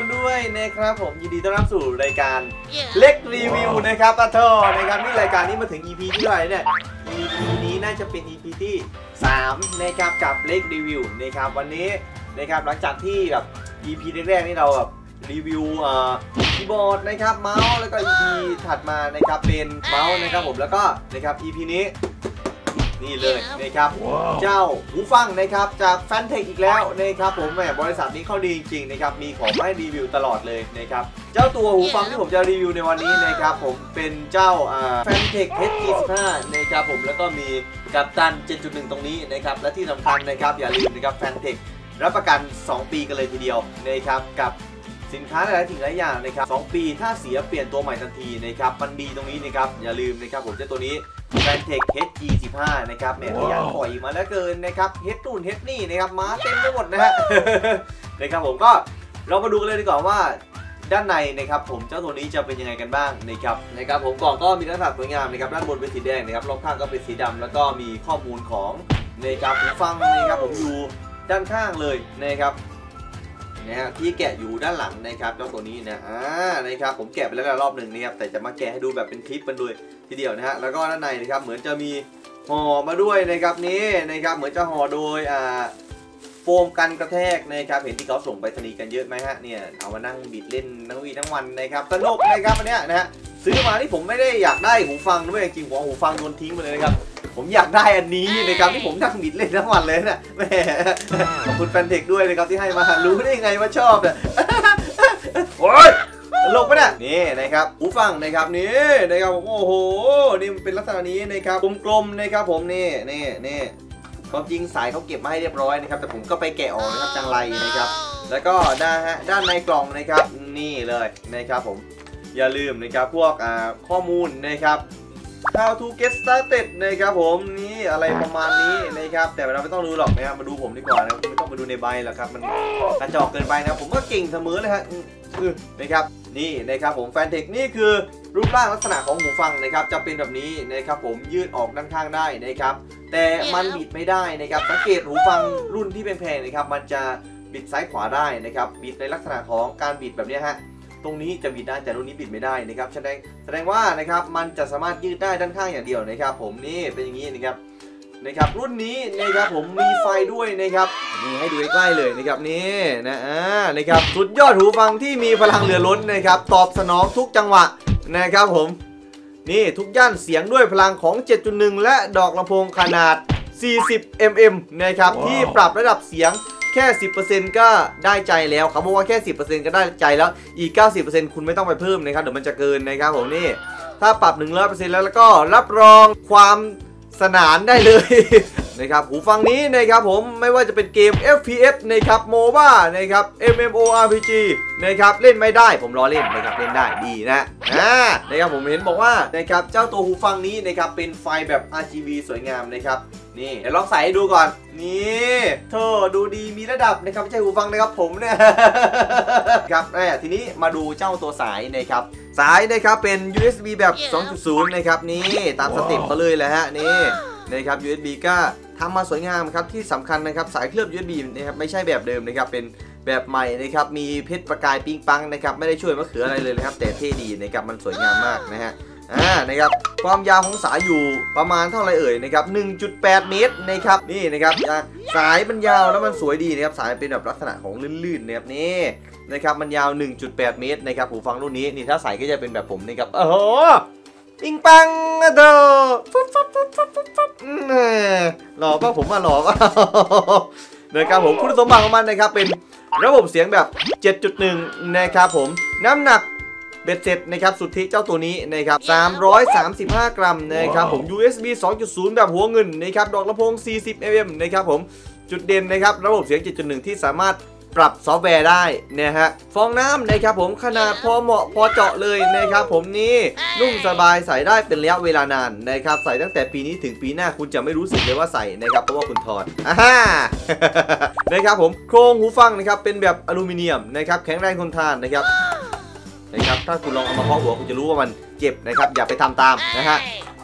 คนด้วยนะครับผมยินดีต้อนรับสู่รายการเล็กรีวิวนะครับปะโทนะครับนี่รายการนี้มาถึง EP ที่เท่าไหร่เนี่ย EP นี้น่าจะเป็น EP ที่3นะครับกับเล็กรีวิวนะครับวันนี้นะครับหลังจากที่แบบ EP แรกๆนี่เราแบบรีวิวเอ่อคีย์บอร์ดนะครับเมาส์แล้วก็ EP ถัดมานะครับเป็นเมาส์นะครับผมแล้วก็นะครับ EP นี้ นี่เลยนะครับ เจ้าหูฟังนะครับจากแฟนเทคอีกแล้วนะครับผมแหมบริษัทนี้เขาดีจริงๆนะครับมีของมาให้รีวิวตลอดเลยนะครับเจ้าตัวหูฟังที่ผมจะรีวิวในวันนี้นะครับผมเป็นเจ้าแฟนเทค H25 นะครับผมแล้วก็มีกัปตัน 7.1 ตรงนี้นะครับและที่สำคัญนะครับอย่าลืมนะครับแฟนเทครับประกัน 2 ปีกันเลยทีเดียวนะครับกับ สินค้าหลายๆสิ่งหลายอย่างนะครับ2ปีถ้าเสียเปลี่ยนตัวใหม่ทันทีนะครับมันดีตรงนี้นะครับอย่าลืมนะครับผมเจ้าตัวนี้แฟนเทค H25 นะครับแหมขยันปล่อยมาแล้วเกินนะครับเฮดนู่นเฮดนี่นะครับมาเต็มไปหมดนะฮะนะครับผมก็เรามาดูกันเลยดีกว่าว่าด้านในนะครับผมเจ้าตัวนี้จะเป็นยังไงกันบ้างนะครับนะครับผมกล่องก็มีลักษณะสวยงามนะครับด้านบนเป็นสีแดงนะครับรอบข้างก็เป็นสีดำแล้วก็มีข้อมูลของนะครับหูฟังนะครับผมอยู่ด้านข้างเลยนะครับ นะฮะที่แกะอยู่ด้านหลังนะครับเจ้าตัวนี้นะอ่านะครับผมแกะไปแล้วรอบหนึ่งนะครับแต่จะมาแกะให้ดูแบบเป็นคลิปกันด้วยทีเดียวนะฮะแล้วก็ด้านในนะครับเหมือนจะมีห่อมาด้วยนะครับนี่นะครับเหมือนจะห่อโดยอ่าโฟมกันกระแทกนะครับเห็นที่เขาส่งไปสนีกันเยอะไหมฮะเนี่ยเอามานั่งบิดเล่นทั้งวีทั้งวันนะครับสนุกนะครับอันเนี้ยนะฮะซื้อมาที่ผมไม่ได้อยากได้หูฟังด้วยจริงๆผมเอาหูฟังโยนทิ้งไปเลยนะครับ ผมอยากได้อันนี้นะครับที่ผมนั่งบิดเล่นทั้งวันเลยนะแหมขอบคุณแฟนเทคด้วยนะครับที่ให้มารู้ได้ไงว่าชอบเนี่ยโอ๊ยตลกปะเนี่ยนี่นะครับหูฟังนะครับนี่นะครับโอ้โหนี่มันเป็นลักษณะนี้นะครับกลมๆนะครับผมนี่นี่นี่ความจริงสายเขาเก็บมาให้เรียบร้อยนะครับแต่ผมก็ไปแกะออกนะครับจังไรนะครับ แล้วก็ด้านฮะด้านในกล่องนะครับนี่เลยนะครับผมอย่าลืมนะครับพวกอ่าข้อมูลนะครับ how to get started นะครับผมนี่อะไรประมาณนี้นะครับแต่เราไม่ต้องดูหรอกนะครับมาดูผมดีกว่านะไม่ต้องมาดูในใบหรอกครับมันกระจอกเกินไปนะผมก็เก่งเสมอเลยฮะนะครับนี่นะครับผมแฟนเทคนี่คือรูปร่างลักษณะของหูฟังนะครับจะเป็นแบบนี้นะครับผมยืดออกด้านข้างได้นะครับแต่มันบิดไม่ได้นะครับสังเกตหูฟังรุ่นที่แพงๆนะครับมันจะบิดซ้ายขวาได้นะครับบิดในลักษณะของการบิดแบบนี้ฮะ ตรงนี้จะบิดได้แต่รุ่นนี้บิดไม่ได้นะครับแสดงแสดงว่านะครับมันจะสามารถยืดได้ด้านข้างอย่างเดียวนะครับ ผมนี่เป็นอย่างนี้นะครับนะครับรุ่นนี้นะครับผมมีไฟด้วยนะครับนี่ให้ดูใกล้ๆเลยนะครับนี่นะอ่านะครับสุดยอดหูฟังที่มีพลังเหลือล้นนะครับ ตอบสนองทุกจังหวะนะครับผมนี่ทุกย่านเสียงด้วยพลังของ 7.1 และดอกลำโพงขนาด 40 mm นะครับที่ปรับระดับเสียง แค่ 10%ก็ได้ใจแล้วเขาบอกว่าแค่ 10%ก็ได้ใจแล้ว อีก 90%คุณไม่ต้องไปเพิ่มนะครับ เดี๋ยวมันจะเกินนะครับผมนี่ ถ้าปรับ 100%แล้วแล้วก็รับรองความสนานได้เลย นะครับหูฟังนี้นะครับผมไม่ว่าจะเป็นเกม FPS นะครับโมบ้านะครับ MMORPG นะครับเล่นไม่ได้ผมรอเล่นนะครับเล่นได้ดีนะอ่านะครับผมเห็นบอกว่านะครับเจ้าตัวหูฟังนี้นะครับเป็นไฟแบบ RGB สวยงามนะครับ นี่เดี๋ยวลองใส่ให้ดูก่อน นี่เธอดูดีมีระดับนะครับไม่ใช่หูฟังนะครับผมเนี่ยครับแม่ทีนี้มาดูเจ้าตัวสายนะครับสายนะครับเป็น USB แบบ 2.0 นะครับนี่ตามสเต็ปเขาเลยแหละฮะนี่นะครับ USB ก็ทำมาสวยงามครับที่สำคัญนะครับสายเคลือบ USB นะครับไม่ใช่แบบเดิมนะครับเป็นแบบใหม่นะครับมีเพชรประกายปิ๊งปังนะครับไม่ได้ช่วยมะเขืออะไรเลยนะครับแต่เท่ดีนะครับมันสวยงามมากนะฮะอ่านะครับ ความยาวของสายอยู่ประมาณเท่าไรเอ่ยนะครับ 1.8 เมตรนะครับนี่นะครับสายมันยาวแล้วมันสวยดีนะครับสายเป็นแบบลักษณะของลื่นๆนะครับนี่นะครับมันยาว 1.8 เมตรนะครับหูฟังรุ่นนี้นี่ถ้าใส่ก็จะเป็นแบบผมนี่ครับโอ้โหปิงปังอะเธอฟุ๊บฟุ๊บฟุ๊บฟุ๊บฟุ๊บฟุ๊บอืมแหมหล่อป่ะผมมาหล่อป่ะนะครับผมคุณสมบัติของมันนะครับเป็นระบบเสียงแบบ 7.1 นะครับผมน้ำหนัก เบ็ดเสร็จนะครับสุทธิเจ้าตัวนี้นะครับ335 กรัมนะครับผม USB 2.0 แบบหัวเงินนะครับดอกลำโพง 40 mm นะครับผมจุดเด่นนะครับระบบเสียง 7.1 ที่สามารถปรับซอฟต์แวร์ได้นะฮะฟองน้ำนะครับผมขนาดพอเหมาะพอเจาะเลยนะครับผมนี่นุ่มสบายใส่ได้เป็นระยะเวลานานนะครับใส่ตั้งแต่ปีนี้ถึงปีหน้าคุณจะไม่รู้สึกเลยว่าใส่นะครับเพราะว่าคุณถอดอ่าฮ่านะครับผมโครงหูฟังนะครับเป็นแบบอลูมิเนียมนะครับแข็งแรงทนทานนะครับ นะครับถ้าคุณลองเอามาเคาะหัวคุณจะรู้ว่ามันเจ็บนะครับอย่าไปทำตามนะฮะ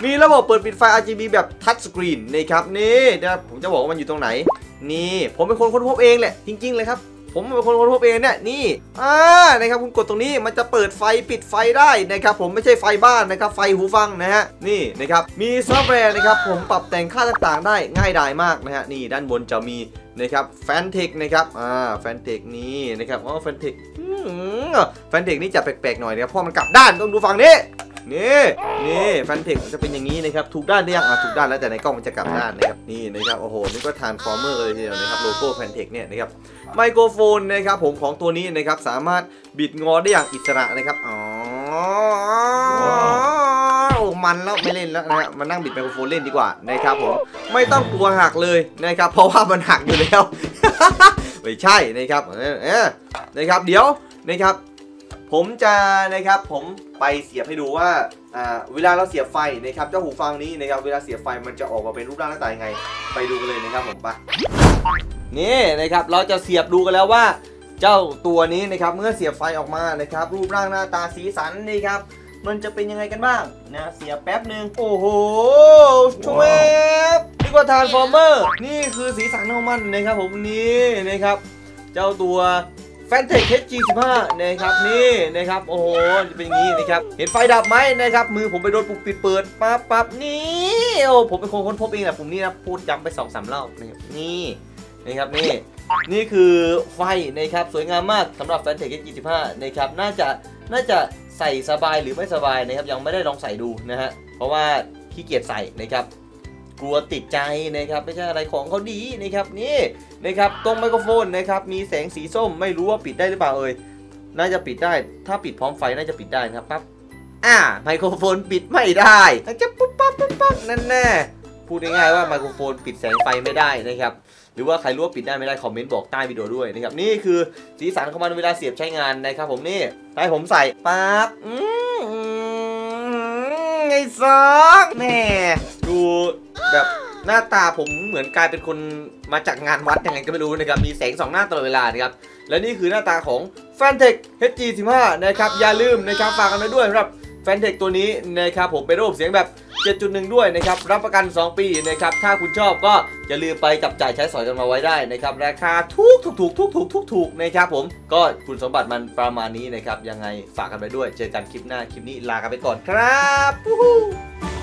มีระบบเปิดปิดไฟ RGB แบบทัชสกรีนนะครับนี่นะครับผมจะบอกว่ามันอยู่ตรงไหน นี่ผมเป็นคนค้นพบเองแหละจริง ๆ เลยครับผผมเป็นคนค้นพบเองเนี่ยนี่อ่านะครับคุณกดตรงนี้มันจะเปิดไฟปิดไฟได้นะครับผมไม่ใช่ไฟบ้านนะครับไฟหูฟังนะฮะนี่นะครับมีซอฟต์แวร์นะครับผมปรับแต่งค่าต่างๆ ได้ง่ายดายมากนะฮะนี่ด้านบนจะมี นะครับแฟนเทคนะครับอ่าแฟนเทคนี่นะครับอ๋อแฟนเทคแฟนเทคนี่จะแปลกๆหน่อยนะครับเพราะมันกลับด้านต้องดูฝั่งนี้นี่นี่แฟนเทคจะเป็นอย่างนี้นะครับถูกด้านหรือยังอะถูกด้านแล้วแต่ในกล้องมันจะกลับด้านนะครับนี่นะครับโอ้โหนี่ก็ทานฟอร์เมอร์เลยทีเดียวนะครับโลโก้แฟนเทคเนี่ยนะครับไมโครโฟนนะครับผมของตัวนี้นะครับสามารถบิดงอได้อย่างอิสระนะครับอ๋อ มันแล้วไม่เล่นแล้วนะฮะมานั่งบิดไมโครโฟนเล่นดีกว่านะครับผมไม่ต้องกลัวหักเลยนะครับเพราะว่ามันหักอยู่แล้วไม่ใช่นะครับเออนะครับเดี๋ยวนะครับ ผมจะนะครับผมไปเสียบให้ดูว่าอ่าเวลาเราเสียบไฟนะครับเจ้าหูฟังนี้นะครับเวลาเสียบไฟมันจะออกมาเป็นรูปร่างหน้าตายังไง ไปดูกันเลยนะครับผมไปนี่นะครับเราจะเสียบดูกันแล้วว่า เจ้าตัวนี้นะครับเมื่อเสียบไฟออกมานะครับ รูปร่างหน้าตาสีสันนี่ครับ มันจะเป็นยังไงกันบ้างนะเสียบแป๊บหนึ่งโอ้โหชวบนี่ก็ทานฟอร์เมอร์นี่คือสีสันของมันนะครับผมนี่นะครับ เจ้าตัวแฟนเทค HG15 นะครับนี่นะครับโอ้โหจะเป็นอย่างนี้นะครับเห็นไฟดับไหมนะครับมือผมไปโดนปุ่มปิดเปิดปั๊บปั๊บนี่โอ้ผมเป็นคนค้นพบเองแหละผมนี่นะพูดย้ำไป2อสามรอบนะครับนี่นะครับนี่นี่คือไฟนะครับสวยงามมากสำหรับแฟนเทค H25 นะครับน่าจะน่าจะ ใส่สบายหรือไม่สบายนะครับยังไม่ได้ลองใส่ดูนะฮะเพราะว่าขี้เกียจใส่นะครับกลัวติดใจนะครับไม่ใช่อะไรของเขาดีนะครับนี่นะครับตรงไมโครโฟนนะครับมีแสงสีส้มไม่รู้ว่าปิดได้หรือเปล่าเอ่ยน่าจะปิดได้ ถ้าปิดพร้อมไฟน่าจะปิดได้นะครับปั๊บอ่าไมโครโฟนปิดไม่ได้จจะปุ๊บปั๊บปุ๊บปั๊บนั่นแน่ พูดง่ายๆว่าไมโครโฟนปิดแสงไฟไม่ได้นะครับ หรือว่าใครรู้ว่าปิดได้ไม่ได้คอมเมนต์บอกใต้วิดีโอด้วยนะครับ นี่คือสีสันของมันเวลาเสียบใช้งานนะครับผมนี่ให้ผมใส่ปั๊บอืมไงซอกแน่ดูแบบหน้าตาผมเหมือนกลายเป็นคนมาจากงานวัดยังไงก็ไม่รู้นะครับ มีแสงสองหน้าตลอดเวลานะครับ และนี่คือหน้าตาของ f a n t e c HG15 นะครับ อย่าลืมนะครับ ฝากกันไว้ด้วยสำหรับ แฟนเทคตัวนี้นะครับผมเป็นระบบเสียงแบบ 7.1 ด้วยนะครับรับประกัน 2 ปีนะครับถ้าคุณชอบก็อย่าลืมไปจับจ่ายใช้สอยกันมาไว้ได้นะครับราคาถูกถูกถูกถูกถูกถูกถูกนะครับผมก็คุณสมบัติมันประมาณนี้นะครับยังไงฝากกันไปด้วย เจอกันคลิปหน้าคลิปนี้ลากันไปก่อนครับ